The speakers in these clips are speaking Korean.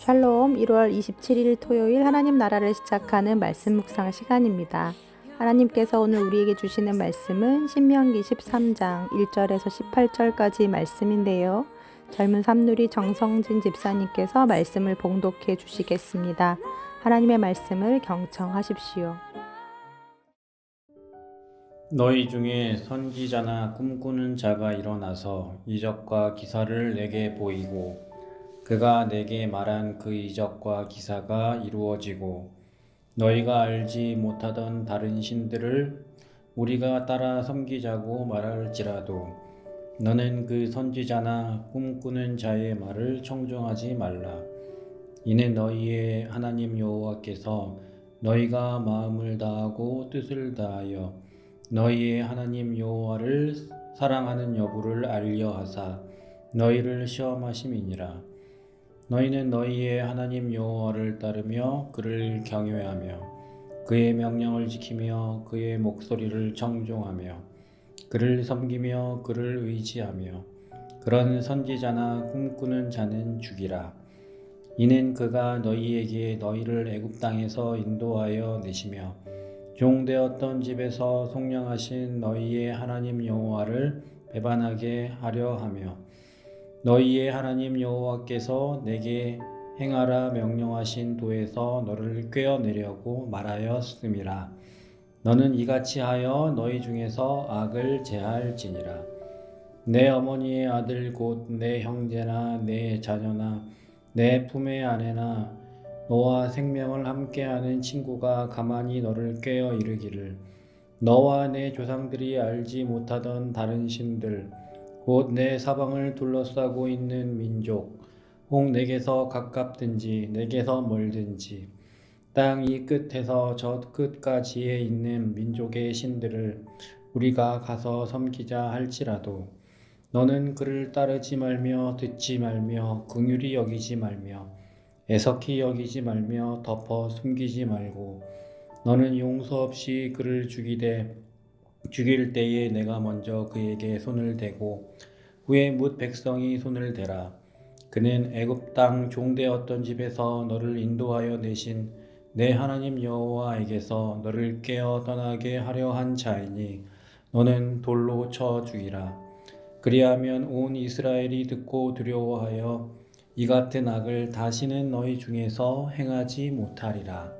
샬롬 1월 27일 토요일 하나님 나라를 시작하는 말씀 묵상 시간입니다. 하나님께서 오늘 우리에게 주시는 말씀은 신명기 13장 1절에서 18절까지 말씀인데요. 젊은 삼누리 정성진 집사님께서 말씀을 봉독해 주시겠습니다. 하나님의 말씀을 경청하십시오. 너희 중에 선지자나 꿈꾸는 자가 일어나서 이적과 기사를 내게 보이고 그가 내게 말한 그 이적과 기사가 이루어지고 너희가 알지 못하던 다른 신들을 우리가 따라 섬기자고 말할지라도 너는 그 선지자나 꿈꾸는 자의 말을 청종하지 말라. 이는 너희의 하나님 여호와께서 너희가 마음을 다하고 뜻을 다하여 너희의 하나님 여호와를 사랑하는 여부를 알려 하사 너희를 시험하심이니라. 너희는 너희의 하나님 여호와를 따르며 그를 경외하며 그의 명령을 지키며 그의 목소리를 청종하며 그를 섬기며 그를 의지하며 그런 선지자나 꿈꾸는 자는 죽이라. 이는 그가 너희에게 너희를 애굽 땅에서 인도하여 내시며 종되었던 집에서 속량하신 너희의 하나님 여호와를 배반하게 하려 하며 너희의 하나님 여호와께서 내게 행하라 명령하신 도에서 너를 꿰어내려고 말하였음이라. 너는 이같이 하여 너희 중에서 악을 제할지니라. 내 어머니의 아들 곧 내 형제나 내 자녀나 내 품의 아내나 너와 생명을 함께하는 친구가 가만히 너를 꿰어 이르기를 너와 내 조상들이 알지 못하던 다른 신들 곧 내 사방을 둘러싸고 있는 민족 혹 내게서 가깝든지 내게서 멀든지 땅 이 끝에서 저 끝까지에 있는 민족의 신들을 우리가 가서 섬기자 할지라도 너는 그를 따르지 말며 듣지 말며 긍휼히 여기지 말며 애석히 여기지 말며 덮어 숨기지 말고 너는 용서 없이 그를 죽이되 죽일 때에 내가 먼저 그에게 손을 대고 후에 뭇 백성이 손을 대라 그는 애굽 땅 종되었던 집에서 너를 인도하여 내신 내 하나님 여호와에게서 너를 깨어 떠나게 하려 한 자이니 너는 돌로 쳐 죽이라 그리하면 온 이스라엘이 듣고 두려워하여 이 같은 악을 다시는 너희 중에서 행하지 못하리라.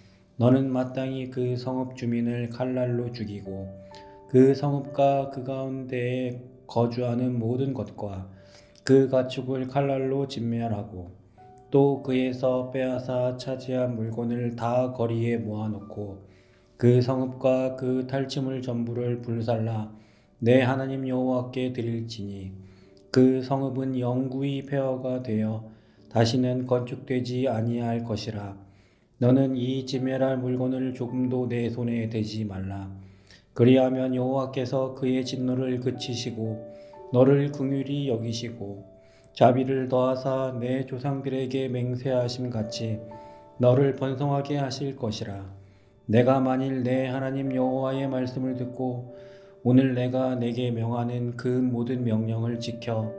너는 마땅히 그 성읍 주민을 칼날로 죽이고 그 성읍과 그 가운데에 거주하는 모든 것과 그 가축을 칼날로 진멸하고 또 그에서 빼앗아 차지한 물건을 다 거리에 모아놓고 그 성읍과 그 탈취물 전부를 불살라 내 하나님 여호와께 드릴지니 그 성읍은 영구히 폐허가 되어 다시는 건축되지 아니할 것이라 너는 이 지멸할 물건을 조금도 내 손에 대지 말라 그리하면 여호와께서 그의 진노를 그치시고 너를 긍휼히 여기시고 자비를 더하사 내 조상들에게 맹세하심 같이 너를 번성하게 하실 것이라 내가 만일 내 하나님 여호와의 말씀을 듣고 오늘 내가 내게 명하는 그 모든 명령을 지켜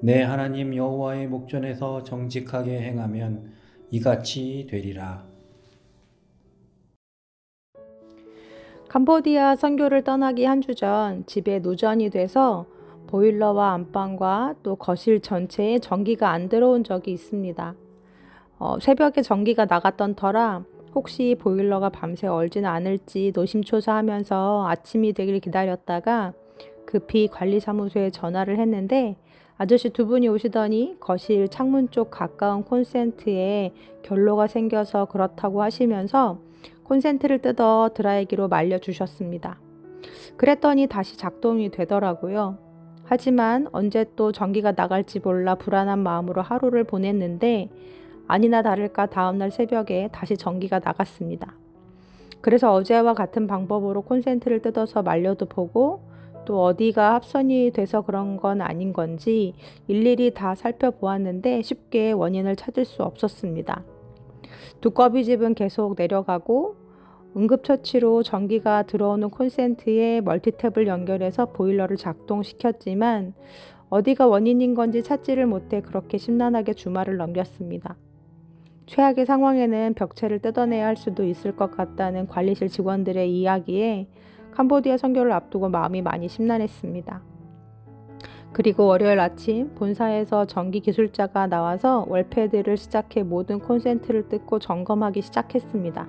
내 하나님 여호와의 목전에서 정직하게 행하면 이같이 되리라. 캄보디아 선교를 떠나기 한 주 전 집에 노전이 돼서 보일러와 안방과 또 거실 전체에 전기가 안 들어온 적이 있습니다. 어, 새벽에 전기가 나갔던 터라 혹시 보일러가 밤새 얼지는 않을지 노심초사하면서 아침이 되길 기다렸다가 급히 관리사무소에 전화를 했는데 아저씨 두 분이 오시더니 거실 창문 쪽 가까운 콘센트에 결로가 생겨서 그렇다고 하시면서 콘센트를 뜯어 드라이기로 말려주셨습니다. 그랬더니 다시 작동이 되더라고요. 하지만 언제 또 전기가 나갈지 몰라 불안한 마음으로 하루를 보냈는데 아니나 다를까 다음날 새벽에 다시 전기가 나갔습니다. 그래서 어제와 같은 방법으로 콘센트를 뜯어서 말려도 보고 또 어디가 합선이 돼서 그런 건 아닌 건지 일일이 다 살펴보았는데 쉽게 원인을 찾을 수 없었습니다. 두꺼비 집은 계속 내려가고 응급처치로 전기가 들어오는 콘센트에 멀티탭을 연결해서 보일러를 작동시켰지만 어디가 원인인 건지 찾지를 못해 그렇게 심란하게 주말을 넘겼습니다. 최악의 상황에는 벽체를 뜯어내야 할 수도 있을 것 같다는 관리실 직원들의 이야기에 캄보디아 선교를 앞두고 마음이 많이 심란했습니다. 그리고 월요일 아침 본사에서 전기 기술자가 나와서 월패드를 시작해 모든 콘센트를 뜯고 점검하기 시작했습니다.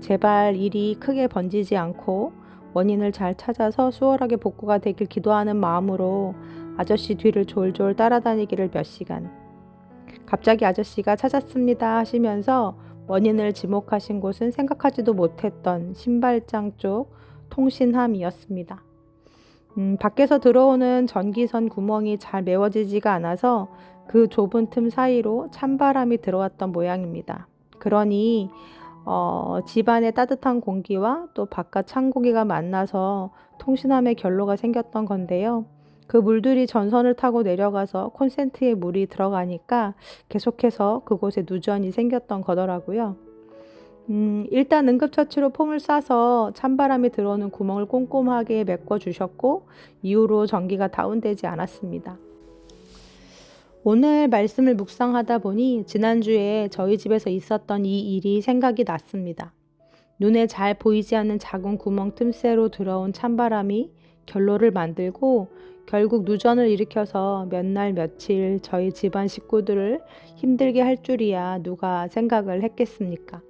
제발 일이 크게 번지지 않고 원인을 잘 찾아서 수월하게 복구가 되길 기도하는 마음으로 아저씨 뒤를 졸졸 따라다니기를 몇 시간. 갑자기 아저씨가 찾았습니다 하시면서 원인을 지목하신 곳은 생각하지도 못했던 신발장 쪽 통신함이었습니다. 음, 밖에서 들어오는 전기선 구멍이 잘 메워지지가 않아서 그 좁은 틈 사이로 찬바람이 들어왔던 모양입니다. 그러니 어, 집안의 따뜻한 공기와 또 바깥 찬 공기가 만나서 통신함에 결로가 생겼던 건데요. 그 물들이 전선을 타고 내려가서 콘센트에 물이 들어가니까 계속해서 그곳에 누전이 생겼던 거더라고요. 음, 일단 응급처치로 폼을 싸서 찬바람이 들어오는 구멍을 꼼꼼하게 메꿔 주셨고 이후로 전기가 다운되지 않았습니다. 오늘 말씀을 묵상하다 보니 지난주에 저희 집에서 있었던 이 일이 생각이 났습니다. 눈에 잘 보이지 않는 작은 구멍 틈새로 들어온 찬바람이 결로를 만들고 결국 누전을 일으켜서 몇 날 며칠 저희 집안 식구들을 힘들게 할 줄이야 누가 생각을 했겠습니까?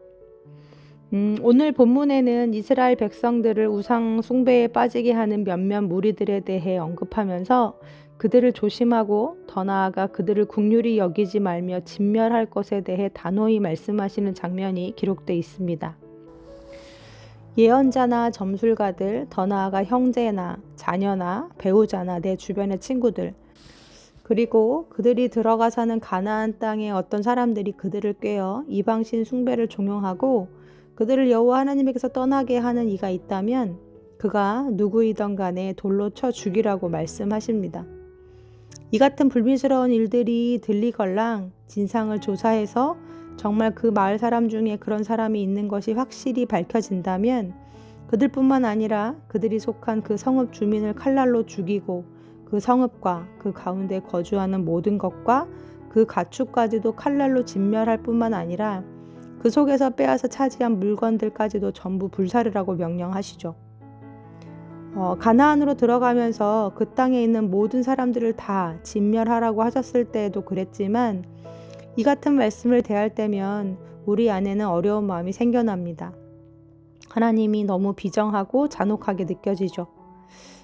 음, 오늘 본문에는 이스라엘 백성들을 우상 숭배에 빠지게 하는 몇몇 무리들에 대해 언급하면서 그들을 조심하고 더 나아가 그들을 국률이 여기지 말며 진멸할 것에 대해 단호히 말씀하시는 장면이 기록되어 있습니다. 예언자나 점술가들, 더 나아가 형제나 자녀나 배우자나 내 주변의 친구들, 그리고 그들이 들어가 사는 가나안 땅의 어떤 사람들이 그들을 꿰어 이방신 숭배를 종용하고 그들을 여호와 하나님에게서 떠나게 하는 이가 있다면 그가 누구이던 간에 돌로 쳐 죽이라고 말씀하십니다. 이 같은 불미스러운 일들이 들리걸랑 진상을 조사해서 정말 그 마을 사람 중에 그런 사람이 있는 것이 확실히 밝혀진다면 그들뿐만 아니라 그들이 속한 그 성읍 주민을 칼날로 죽이고 그 성읍과 그 가운데 거주하는 모든 것과 그 가축까지도 칼날로 진멸할 뿐만 아니라 그 속에서 빼앗아 차지한 물건들까지도 전부 불사르라고 명령하시죠. 어, 가나안으로 들어가면서 그 땅에 있는 모든 사람들을 다 진멸하라고 하셨을 때에도 그랬지만 이 같은 말씀을 대할 때면 우리 안에는 어려운 마음이 생겨납니다. 하나님이 너무 비정하고 잔혹하게 느껴지죠.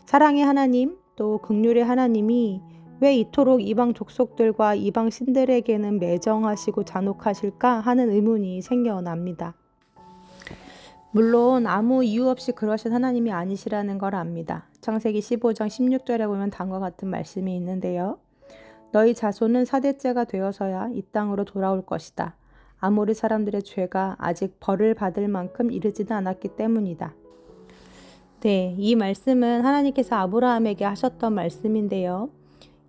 사랑의 하나님, 또 극률의 하나님이 왜 이토록 이방 족속들과 이방 신들에게는 매정하시고 잔혹하실까 하는 의문이 생겨납니다. 물론 아무 이유 없이 그러신 하나님이 아니시라는 걸 압니다. 창세기 15장 16절에 보면 다음과 같은 말씀이 있는데요. 너희 자손은 사대째가 되어서야 이 땅으로 돌아올 것이다. 아모리 사람들의 죄가 아직 벌을 받을 만큼 이르지는 않았기 때문이다. 네, 이 말씀은 하나님께서 아브라함에게 하셨던 말씀인데요.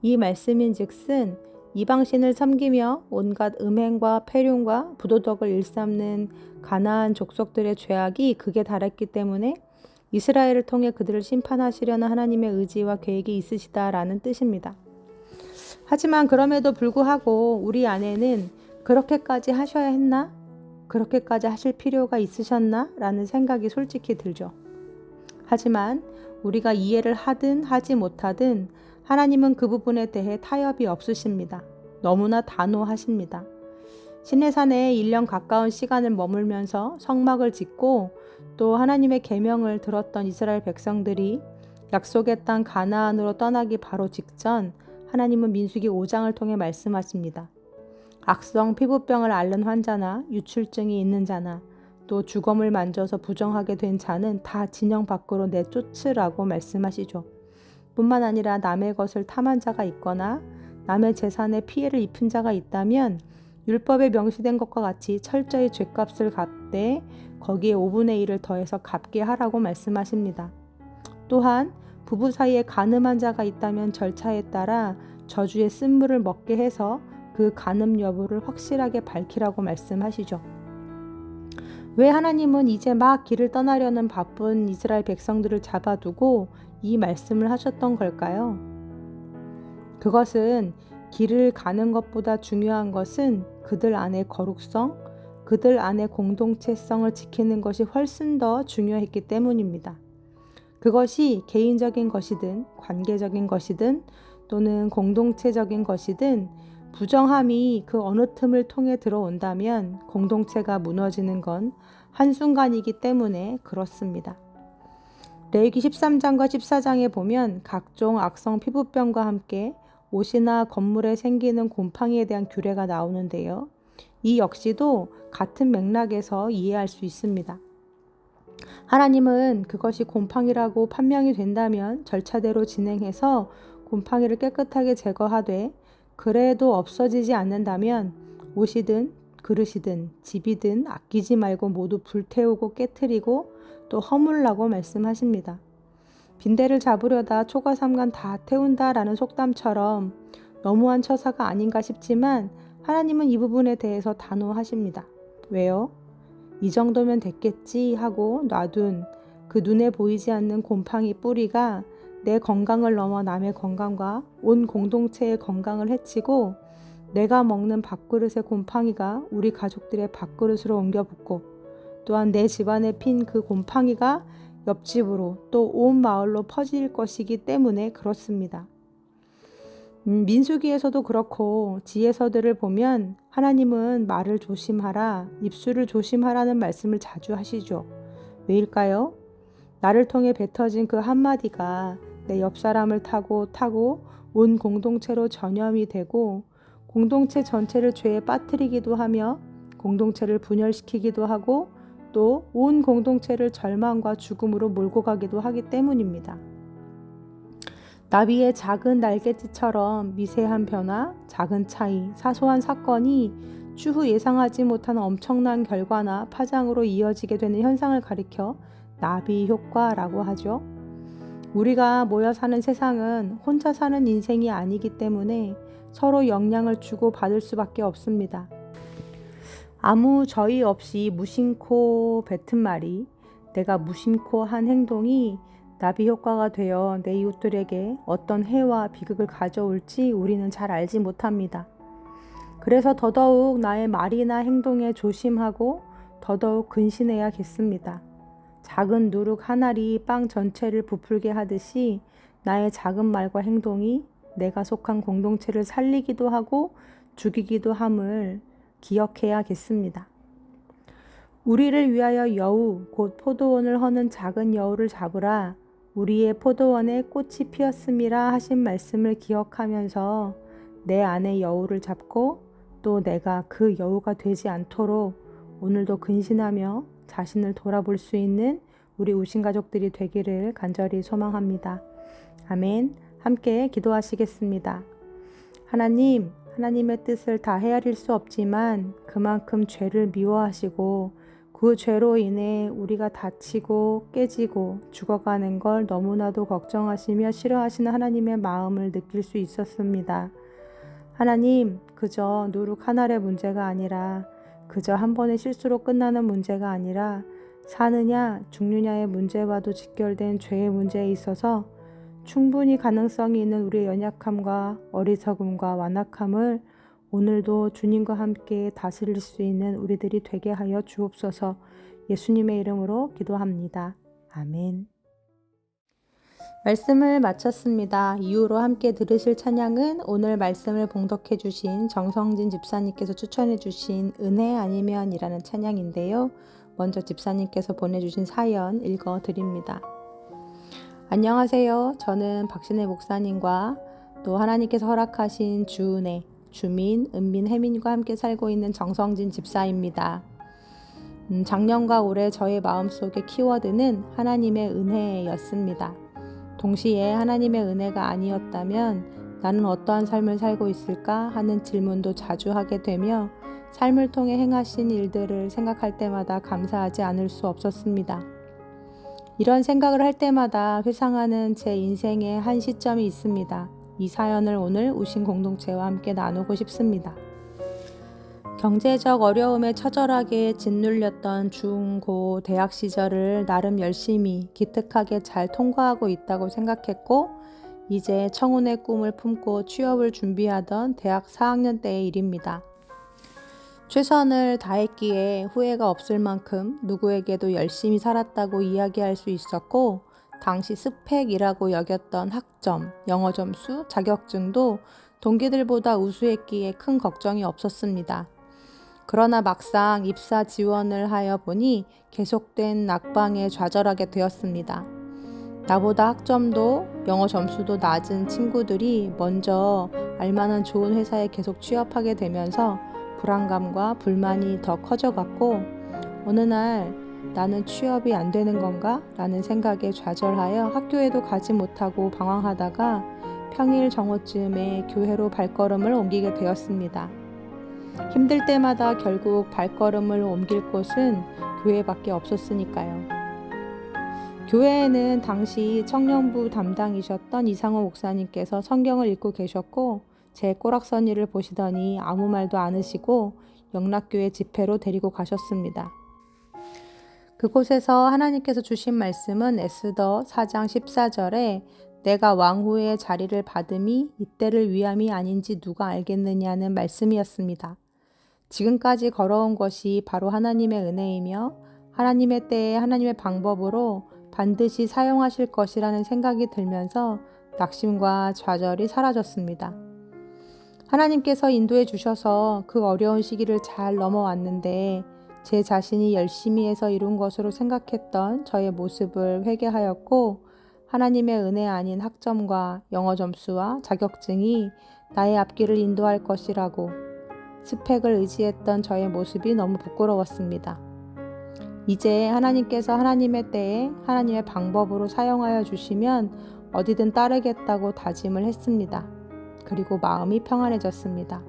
이 말씀인즉슨 이방신을 섬기며 온갖 음행과 폐륜과 부도덕을 일삼는 가나안 족속들의 죄악이 극에 달했기 때문에 이스라엘을 통해 그들을 심판하시려는 하나님의 의지와 계획이 있으시다라는 뜻입니다. 하지만 그럼에도 불구하고 우리 안에는 그렇게까지 하셔야 했나? 그렇게까지 하실 필요가 있으셨나? 라는 생각이 솔직히 들죠. 하지만 우리가 이해를 하든 하지 못하든 하나님은 그 부분에 대해 타협이 없으십니다. 너무나 단호하십니다. 시내산에 1년 가까운 시간을 머물면서 성막을 짓고 또 하나님의 계명을 들었던 이스라엘 백성들이 약속의 땅 가나안으로 떠나기 바로 직전 하나님은 민수기 5장을 통해 말씀하십니다. 악성 피부병을 앓는 환자나 유출증이 있는 자나 또 주검을 만져서 부정하게 된 자는 다 진영 밖으로 내쫓으라고 말씀하시죠. 뿐만 아니라 남의 것을 탐한 자가 있거나 남의 재산에 피해를 입힌 자가 있다면 율법에 명시된 것과 같이 철저히 죄값을 갚되 거기에 5분의 1을 더해서 갚게 하라고 말씀하십니다. 또한 부부 사이에 가늠한 자가 있다면 절차에 따라 저주의 쓴물을 먹게 해서 그 간음 여부를 확실하게 밝히라고 말씀하시죠. 왜 하나님은 이제 막 길을 떠나려는 바쁜 이스라엘 백성들을 잡아두고 이 말씀을 하셨던 걸까요? 그것은 길을 가는 것보다 중요한 것은 그들 안의 거룩성, 그들 안의 공동체성을 지키는 것이 훨씬 더 중요했기 때문입니다. 그것이 개인적인 것이든 관계적인 것이든 또는 공동체적인 것이든 부정함이 그 어느 틈을 통해 들어온다면 공동체가 무너지는 건 한순간이기 때문에 그렇습니다. 레위기 13장과 14장에 보면 각종 악성 피부병과 함께 옷이나 건물에 생기는 곰팡이에 대한 규례가 나오는데요. 이 역시도 같은 맥락에서 이해할 수 있습니다. 하나님은 그것이 곰팡이라고 판명이 된다면 절차대로 진행해서 곰팡이를 깨끗하게 제거하되 그래도 없어지지 않는다면 옷이든 그릇이든 집이든 아끼지 말고 모두 불태우고 깨뜨리고 또 허물라고 말씀하십니다. 빈대를 잡으려다 초가삼간 다 태운다라는 속담처럼 너무한 처사가 아닌가 싶지만 하나님은 이 부분에 대해서 단호하십니다. 왜요? 이 정도면 됐겠지 하고 놔둔 그 눈에 보이지 않는 곰팡이 뿌리가 내 건강을 넘어 남의 건강과 온 공동체의 건강을 해치고 내가 먹는 밥그릇의 곰팡이가 우리 가족들의 밥그릇으로 옮겨 붙고 또한 내 집안에 핀 그 곰팡이가 옆집으로 또 온 마을로 퍼질 것이기 때문에 그렇습니다. 음, 민수기에서도 그렇고 지혜서들을 보면 하나님은 말을 조심하라, 입술을 조심하라는 말씀을 자주 하시죠. 왜일까요? 나를 통해 뱉어진 그 한마디가 내 옆 사람을 타고 타고 온 공동체로 전염이 되고 공동체 전체를 죄에 빠뜨리기도 하며 공동체를 분열시키기도 하고 또 온 공동체를 절망과 죽음으로 몰고 가기도 하기 때문입니다. 나비의 작은 날갯짓처럼 미세한 변화, 작은 차이, 사소한 사건이 추후 예상하지 못한 엄청난 결과나 파장으로 이어지게 되는 현상을 가리켜 나비 효과라고 하죠. 우리가 모여 사는 세상은 혼자 사는 인생이 아니기 때문에 서로 영향을 주고 받을 수밖에 없습니다. 아무 저의 없이 무심코 뱉은 말이 내가 무심코 한 행동이 나비 효과가 되어 내 이웃들에게 어떤 해와 비극을 가져올지 우리는 잘 알지 못합니다. 그래서 더더욱 나의 말이나 행동에 조심하고 더더욱 근신해야겠습니다. 작은 누룩 하나리 빵 전체를 부풀게 하듯이 나의 작은 말과 행동이 내가 속한 공동체를 살리기도 하고 죽이기도 함을 기억해야겠습니다. 우리를 위하여 여우, 곧 포도원을 허는 작은 여우를 잡으라. 우리의 포도원에 꽃이 피었음이라 하신 말씀을 기억하면서 내 안에 여우를 잡고 또 내가 그 여우가 되지 않도록 오늘도 근신하며 자신을 돌아볼 수 있는 우리 우신 가족들이 되기를 간절히 소망합니다. 아멘. 함께 기도하시겠습니다. 하나님, 하나님의 뜻을 다 헤아릴 수 없지만 그만큼 죄를 미워하시고 그 죄로 인해 우리가 다치고 깨지고 죽어가는 걸 너무나도 걱정하시며 싫어하시는 하나님의 마음을 느낄 수 있었습니다. 하나님, 그저 누룩 하나의 문제가 아니라 그저 한 번의 실수로 끝나는 문제가 아니라 사느냐 죽느냐의 문제와도 직결된 죄의 문제에 있어서 충분히 가능성이 있는 우리의 연약함과 어리석음과 완악함을 오늘도 주님과 함께 다스릴 수 있는 우리들이 되게 하여 주옵소서 예수님의 이름으로 기도합니다. 아멘. 말씀을 마쳤습니다. 이후로 함께 들으실 찬양은 오늘 말씀을 봉독해 주신 정성진 집사님께서 추천해 주신 은혜 아니면이라는 찬양인데요. 먼저 집사님께서 보내주신 사연 읽어 드립니다. 안녕하세요. 저는 박신혜 목사님과 또 하나님께서 허락하신 주은혜, 주민, 은민, 혜민과 함께 살고 있는 정성진 집사입니다. 음, 작년과 올해 저의 마음속의 키워드는 하나님의 은혜였습니다. 동시에 하나님의 은혜가 아니었다면 나는 어떠한 삶을 살고 있을까 하는 질문도 자주 하게 되며 삶을 통해 행하신 일들을 생각할 때마다 감사하지 않을 수 없었습니다. 이런 생각을 할 때마다 회상하는 제 인생의 한 시점이 있습니다. 이 사연을 오늘 우신 공동체와 함께 나누고 싶습니다. 경제적 어려움에 처절하게 짓눌렸던 중, 고, 대학 시절을 나름 열심히 기특하게 잘 통과하고 있다고 생각했고, 이제 청혼의 꿈을 품고 취업을 준비하던 대학 4학년 때의 일입니다. 최선을 다했기에 후회가 없을 만큼 누구에게도 열심히 살았다고 이야기할 수 있었고, 당시 스펙이라고 여겼던 학점, 영어 점수, 자격증도 동기들보다 우수했기에 큰 걱정이 없었습니다. 그러나 막상 입사 지원을 하여 보니 계속된 낙방에 좌절하게 되었습니다. 나보다 학점도 영어 점수도 낮은 친구들이 먼저 알만한 좋은 회사에 계속 취업하게 되면서 불안감과 불만이 더 커져갔고 어느 날 나는 취업이 안 되는 건가? 라는 생각에 좌절하여 학교에도 가지 못하고 방황하다가 평일 정오쯤에 교회로 발걸음을 옮기게 되었습니다. 힘들 때마다 결국 발걸음을 옮길 곳은 교회밖에 없었으니까요. 교회에는 당시 청년부 담당이셨던 이상호 목사님께서 성경을 읽고 계셨고 제 꼬락서니를 보시더니 아무 말도 않으시고 영락교회 집회로 데리고 가셨습니다. 그곳에서 하나님께서 주신 말씀은 에스더 4장 14절에 내가 왕후의 자리를 받음이 이때를 위함이 아닌지 누가 알겠느냐는 말씀이었습니다. 지금까지 걸어온 것이 바로 하나님의 은혜이며 하나님의 때에 하나님의 방법으로 반드시 사용하실 것이라는 생각이 들면서 낙심과 좌절이 사라졌습니다. 하나님께서 인도해 주셔서 그 어려운 시기를 잘 넘어왔는데 제 자신이 열심히 해서 이룬 것으로 생각했던 저의 모습을 회개하였고 하나님의 은혜 아닌 학점과 영어 점수와 자격증이 나의 앞길을 인도할 것이라고 스펙을 의지했던 저의 모습이 너무 부끄러웠습니다. 이제 하나님께서 하나님의 때에 하나님의 방법으로 사용하여 주시면 어디든 따르겠다고 다짐을 했습니다. 그리고 마음이 평안해졌습니다.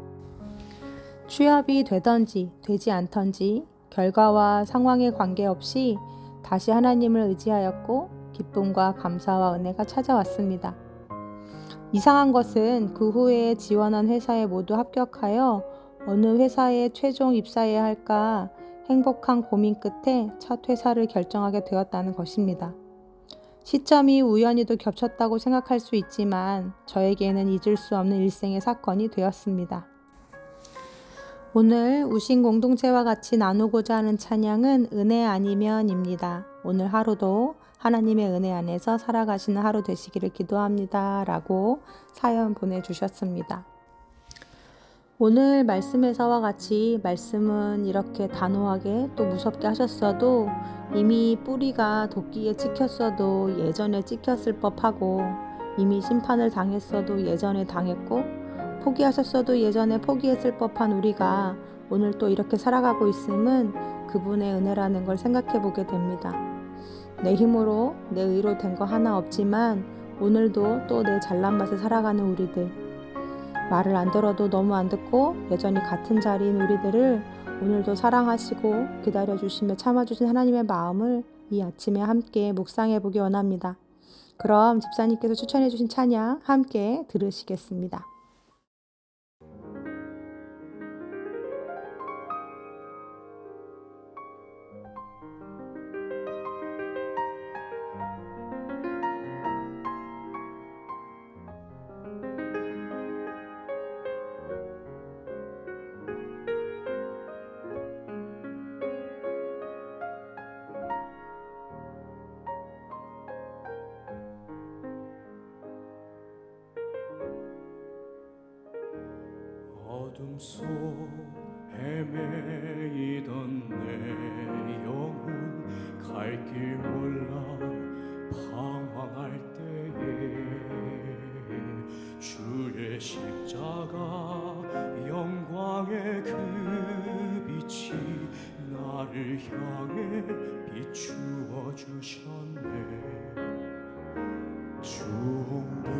취업이 되던지 되지 않던지 결과와 상황에 관계없이 다시 하나님을 의지하였고 기쁨과 감사와 은혜가 찾아왔습니다. 이상한 것은 그 후에 지원한 회사에 모두 합격하여 어느 회사에 최종 입사해야 할까 행복한 고민 끝에 첫 회사를 결정하게 되었다는 것입니다. 시점이 우연히도 겹쳤다고 생각할 수 있지만 저에게는 잊을 수 없는 일생의 사건이 되었습니다. 오늘 우신 공동체와 같이 나누고자 하는 찬양은 은혜 아니면입니다. 오늘 하루도 하나님의 은혜 안에서 살아가시는 하루 되시기를 기도합니다. 라고 사연 보내주셨습니다. 오늘 말씀에서와 같이 말씀은 이렇게 단호하게 또 무섭게 하셨어도 이미 뿌리가 도끼에 찍혔어도 예전에 찍혔을 법하고 이미 심판을 당했어도 예전에 당했고 포기하셨어도 예전에 포기했을 법한 우리가 오늘 또 이렇게 살아가고 있음은 그분의 은혜라는 걸 생각해 보게 됩니다. 내 힘으로 내 의로 된 거 하나 없지만 오늘도 또 내 잘난 맛에 살아가는 우리들 말을 안 들어도 너무 안 듣고 여전히 같은 자리인 우리들을 오늘도 사랑하시고 기다려주시며 참아주신 하나님의 마음을 이 아침에 함께 묵상해 보기 원합니다. 그럼 집사님께서 추천해 주신 찬양 함께 들으시겠습니다. 십자가 영광의 그 빛이 나를 향해 비추어 주셨네. 주홍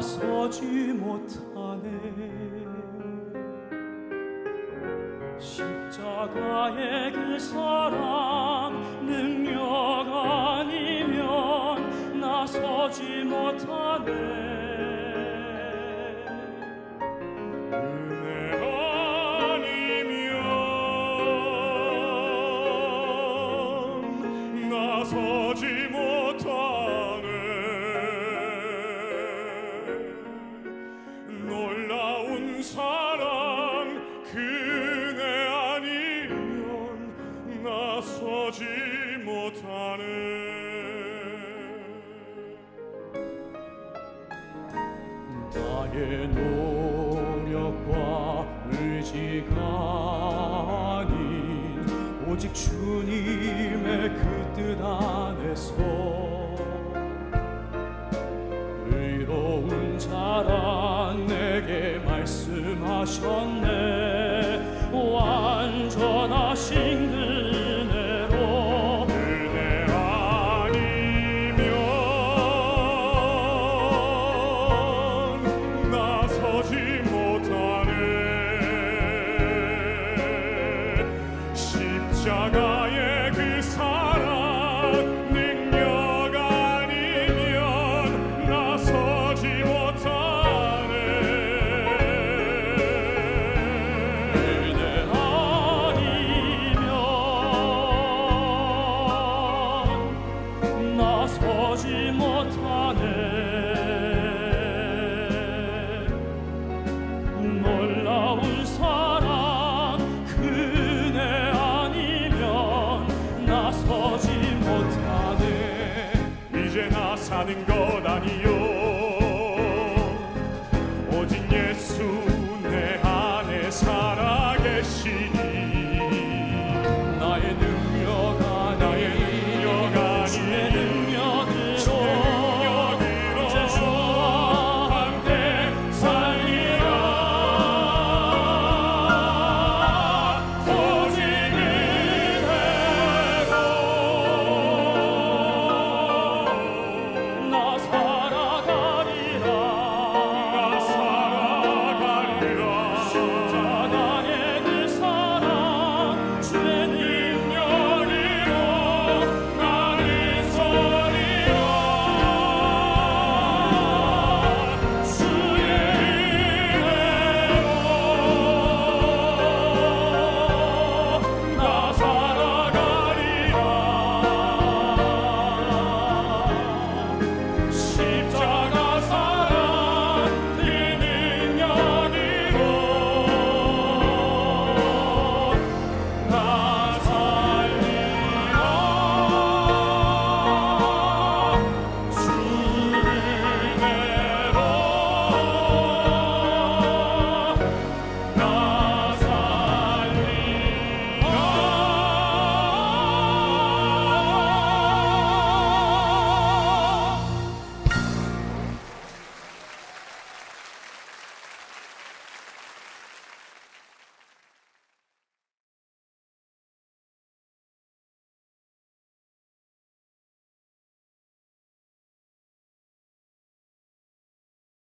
나서지 못하네. 십자가의 그 사랑 능력 아니면 나서지 못하네. 나의 노력과 의지가 아닌 오직 주님의 그 뜻 안에서 의로운 자랑 내게 말씀하셨네.